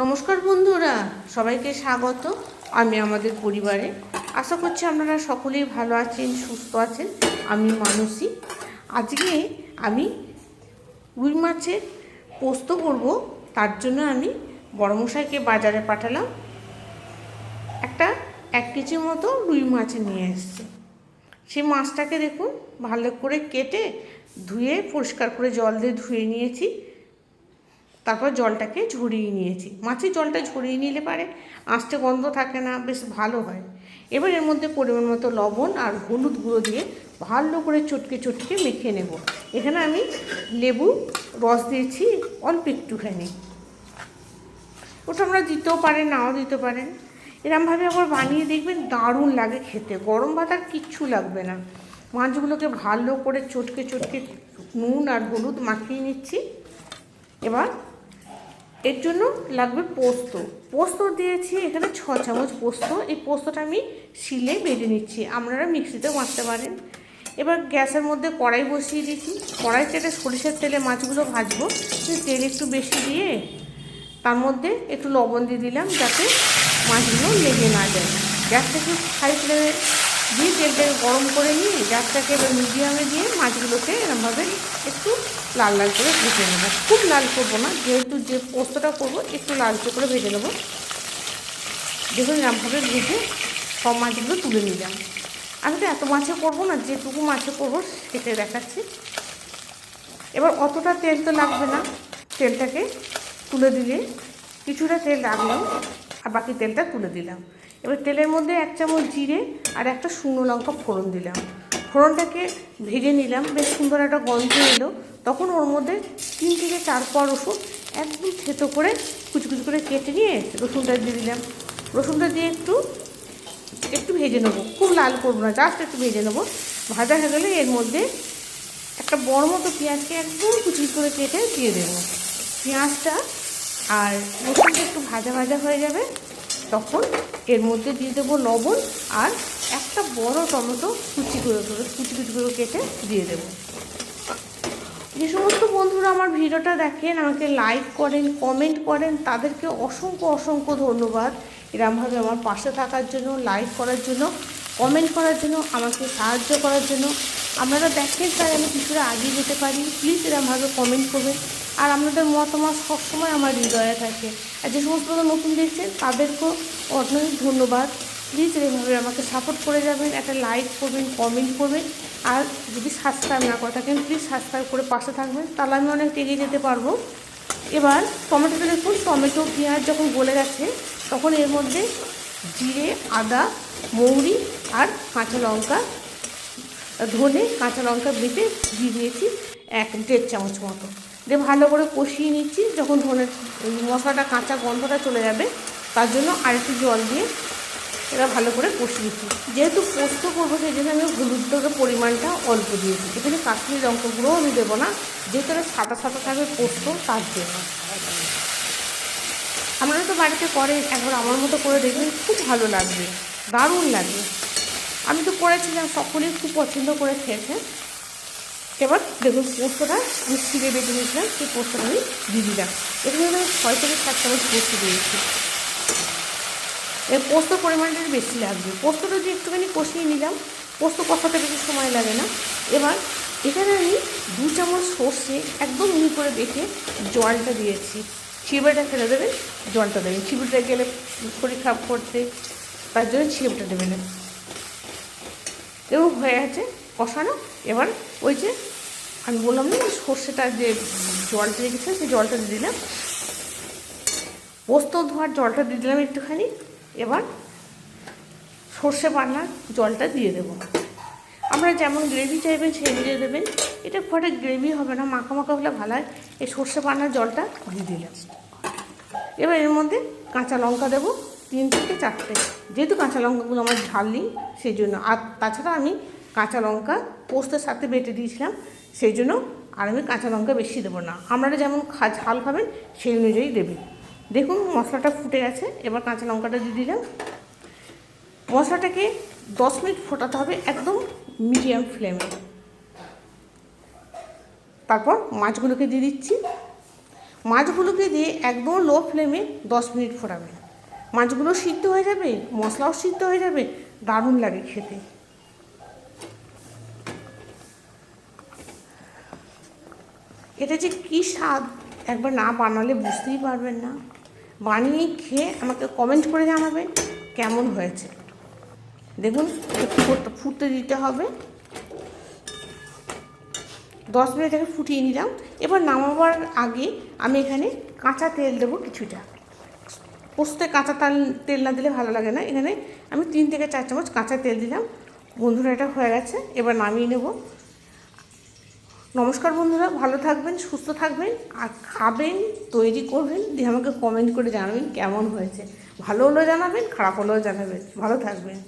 নমস্কার বন্ধুরা, সবাইকে স্বাগত আমি আমাদের পরিবারে। আশা করছি আপনারা সকলেই ভালো আছেন, সুস্থ আছেন, আমি মানসী। আজকে আমি রুই মাছের পোস্ত করব, তার জন্য আমি বড়মশাইকে বাজারে পাঠালাম। একটা এক কেজির মতো রুই মাছ নিয়ে এসছে। সেই মাছটাকে দেখুন, ভালো করে কেটে ধুয়ে, পরিষ্কার করে জল দিয়ে ধুয়ে নিয়েছি। তারপর জলটাকে ঝরিয়ে নিয়েছি। মাছের জলটা ঝরিয়ে নিলে পারে, আঁচটে গন্ধ থাকে না, বেশ ভালো হয়। এবার এর মধ্যে পরিমাণ মতো লবণ আর হলুদ গুঁড়ো দিয়ে ভালো করে চটকে চটকে মেখে নেব। এখানে আমি লেবু, রস দিয়েছি অল্প একটুখানি। ওটা আমরা দিতেও পারেন, নাও দিতে পারেন। এরমভাবে আবার বানিয়ে দেখবেন দারুণ লাগে খেতে, গরম ভাত আর কিচ্ছু লাগবে না। মাছগুলোকে ভালো করে চটকে চটকে নুন আর হলুদ মাখিয়ে নিচ্ছি। এবার এর জন্য লাগবে পোস্ত। পোস্ত দিয়েছি, এখানে ছ চামচ পোস্ত। এই পোস্তটা আমি শিলে বেটে নিচ্ছি। আপনারা মিক্সিতেও বাঁচতে পারেন। এবার গ্যাসের মধ্যে কড়াই বসিয়ে দিয়েছি। কড়াই তেলে সরিষার তেলে মাছগুলো ভাজবো। তেল একটু বেশি দিয়ে তার মধ্যে একটু লবণ দিয়ে দিলাম যাতে মাছগুলো লেগে না যায়। গ্যাসটাকে হাই ফ্লেমে দিয়ে তেলটাকে গরম করে নিয়ে গ্যাসটাকে এবার মিডিয়ামে দিয়ে মাছগুলোকে এরমভাবে একটু লাল লাল করে ভেজে নেব। খুব লাল করব না, যেহেতু যে পোস্তটা করব একটু লালচে করে ভেজে নেব। দেখুন এরমভাবে ভেজে সব মাছগুলো তুলে নিলাম। আমি তো এত মাছে করব না, যেটুকু মাছে করব সেটা দেখাচ্ছি। এবার অতটা তেল তো লাগবে না, তেলটাকে তুলে দিলে কিছুটা তেল রাখলাম আর বাকি তেলটা তুলে দিলাম। এবার তেলের মধ্যে এক চামচ জিরে আর একটা শুকনো লঙ্কা ফোড়ন দিলাম। ফোড়নটাকে ভেজে নিলাম, বেশ সুন্দর একটা গন্ধ এলো। তখন ওর মধ্যে তিন থেকে চার পর রসুন একদম থেতো করে কুচি কুচি করে কেটে নিয়ে রসুনটা দিয়ে দিলাম। রসুনটা দিয়ে একটু একটু ভেজে নেব। খুব লাল করব না, জাস্ট একটু ভেজে নেব। ভাজা হয়ে গেলে এর মধ্যে একটা বড় মতো পেঁয়াজকে একদম কুচি করে কেটে দিয়ে দেবো। পেঁয়াজটা আর রসুনটা একটু ভাজা ভাজা হয়ে যাবে, তখন এর মধ্যে দিয়ে দেবো লবণ আর একটা বড় টমেটো কুচি করে করে কুচি কুচি করে কেটে দিয়ে দেবো। যে সমস্ত বন্ধুরা আমার ভিডিওটা দেখেন, আমাকে লাইক করেন কমেন্ট করেন, তাদেরকে অসংখ্য অসংখ্য ধন্যবাদ। এরমভাবে আমার পাশে থাকার জন্য লাইক করার জন্য কমেন্ট করার জন্য, আমাকে সাহায্য করার জন্য। আপনারা দেখেন তাই আমি কিছুটা এগিয়ে যেতে পারি। প্লিজ এরমভাবে কমেন্ট করবেন। আর আপনাদের মতামত সবসময় আমার হৃদয়ে থাকে। আর যে সমস্ত নতুন দেখছেন, তাদেরকেও অনেক ধন্যবাদ। প্লিজ এইভাবে আমাকে সাপোর্ট করে যাবেন, একটা লাইক করবেন কমেন্ট করবেন। আর যদি সাবস্ক্রাইব না করে থাকেন প্লিজ সাবস্ক্রাইব করে পাশে থাকবেন, তাহলে আমি অনেক এগিয়ে যেতে পারব। এবার টমেটোটা দেখুন টমেটো পেঁয়াজ যখন গলে গেছে, তখন এর মধ্যে জিরে, আদা, মৌরি আর কাঁচা লঙ্কা, ধনে, কাঁচা লঙ্কা বেটে দিয়ে দিয়েছি এক দেড় চামচ মতো। দিয়ে ভালো করে কষিয়ে নিচ্ছি, যখন ধনের মশলাটা, কাঁচা গন্ধটা চলে যাবে, তার জন্য আরেকটু জল দিয়ে এটা ভালো করে কষিয়েছি যেহেতু পোস্ত করব, সেই জন্য আমি হলুদটার পরিমাণটা অল্প দিয়েছি এখানে কাশ্মীরি লঙ্কা গুঁড়োও আমি দেবো না। যেহেতু এটা সাদা সাদা থাকবে পোস্ত, তার জন্য। আপনারা তো বাড়িতে করেন একবার আমার মতো করে দেখবেন খুব ভালো লাগবে, দারুণ লাগবে। আমি তো করেছিলাম, সকলেই খুব পছন্দ করে খেয়েছে। এবার দেখুন, পোস্তটা আমি ছিঁড়ে বেটে নিয়েছিলাম, সেই পোস্তটা আমি দিয়ে দিলাম। এখানে আমি ছয় থেকে সাত চামচ পোস্ত দিয়েছি। এর পোস্ত পরিমাণটা বেশি লাগবে। পোস্তটা দিয়ে একটুখানি কষিয়ে নিলাম, পোস্ত কষাতে বেশি সময় লাগে না। এবার এখানে আমি দু চামচ সর্ষে একদম মিহি করে বেটে জলটা দিয়েছি। চিবড়েটা ফেলে দেবেন, জলটা দেবেন। চিবড়িটা গেলে শরীর খারাপ করতে, তার জন্য চিবড়টা দেবেন। এবং হয়ে গেছে কষানো। এবার ওই যে আমি বললাম না সর্ষেটা যে জলটা রেখেছে সেই জলটা দিয়ে দিলাম। পোস্ত ধোয়ার জলটা দিয়ে দিলাম একটুখানি। এবার সর্ষে বান্নার জলটা দিয়ে দেবো। আপনারা যেমন গ্রেভি চাইবেন সেই দিয়ে দেবেন এটা খুব একটা গ্রেভি হবে না, মাখা মাখা হলে ভালো হয়। এই সর্ষে বান্নার জলটা দিয়ে দিলাম। এবার এর মধ্যে কাঁচা লঙ্কা দেবো, তিন থেকে চারটে। যেহেতু কাঁচা লঙ্কাগুলো আমার ঝাল নেই, সেই জন্য। আর তাছাড়া আমি কাঁচা লঙ্কা পোস্তের সাথে বেটে দিয়েছিলাম, সেই জন্য আর আমি কাঁচা লঙ্কা বেশি দেবো না। আপনারা যেমন ঝাল খাবেন সেই অনুযায়ী দেবেন। দেখুন মশলাটা ফুটে গেছে, এবার কাঁচা লঙ্কাটা দিয়ে দিলাম। মশলাটাকে দশ মিনিট ফোটাতে হবে একদম মিডিয়াম ফ্লেমে। তারপর মাছগুলোকে দিয়ে দিচ্ছি। মাছগুলোকে দিয়ে একদম লো ফ্লেমে দশ মিনিট ফোটাবে। মাছগুলো সিদ্ধ হয়ে যাবে, মশলাও সিদ্ধ হয়ে যাবে, দারুণ লাগে খেতে। এটা যে কী স্বাদ একবার না বানালে বুঝতেই পারবেন না। বানিয়ে খেয়ে আমাকে কমেন্ট করে জানাবেন কেমন হয়েছে। দেখুন একটু ফুট- ফুটতে দিতে হবে। দশ মিনিট আগে ফুটিয়ে নিলাম। এবার নামাবার আগে আমি এখানে কাঁচা তেল দেবো কিছুটা। পোস্তে কাঁচা তাল, তেল না দিলে ভালো লাগে না। এখানে আমি তিন থেকে চার চামচ কাঁচা তেল দিলাম। বন্ধুরা, এটা হয়ে গেছে। এবার নামিয়ে নেব। নমস্কার বন্ধুরা, ভালো থাকবেন, সুস্থ থাকবেন আর খাবেন, তৈরি করবেন, দিয়ে আমাকে কমেন্ট করে জানাবেন কেমন হয়েছে। ভালো হলেও জানাবেন, খারাপ হলেও জানাবেন। ভালো থাকবেন।